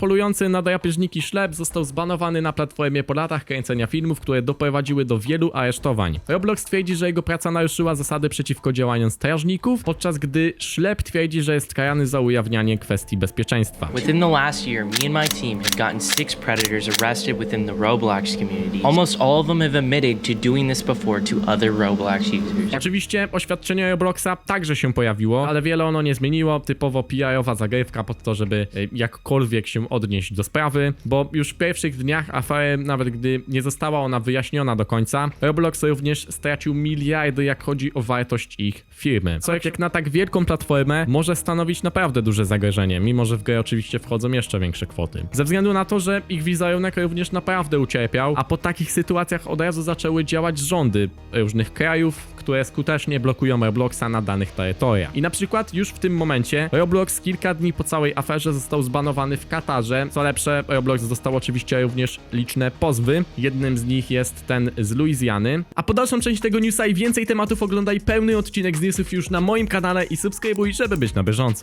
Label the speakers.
Speaker 1: Polujący na drapieżniki ślep został zbanowany na platformie po latach kręcenia filmów, które doprowadziły do wielu aresztowań. Roblox twierdzi, że jego praca naruszyła zasady przeciwko działaniom strażników, podczas gdy ślep twierdzi, że jest karany za ujawnianie kwestii bezpieczeństwa.
Speaker 2: Within the last year, me and my team have gotten six predators arrested within the Roblox community. Almost all of them have admitted to doing this before to other Roblox users.
Speaker 1: Oczywiście oświadczenie Robloxa także się pojawiło, ale wiele ono nie zmieniło. Typowo PR-owa zagrywka pod to, żeby e, jakkolwiek się odnieść do sprawy, bo już w pierwszych dniach afery, nawet gdy nie została ona wyjaśniona do końca, Roblox również stracił miliardy, jak chodzi o wartość ich firmy. Co jak, jak na tak wielką platformę może stanowić naprawdę duże zagrożenie, mimo że w grę oczywiście wchodzą jeszcze większe kwoty. Ze względu na to, że ich wizerunek również naprawdę ucierpiał, a po takich sytuacjach od razu zaczęły działać rządy różnych krajów, które skutecznie blokują Robloxa na danych terytoriach. I na przykład już w tym momencie Roblox kilka dni po całej aferze został zbanowany w Katarze. Co lepsze, Roblox dostał oczywiście również liczne pozwy. Jednym z nich jest ten z Luizjany. A po dalszą część tego newsa i więcej tematów oglądaj pełny odcinek z newsów już na moim kanale i subskrybuj, żeby być na bieżąco.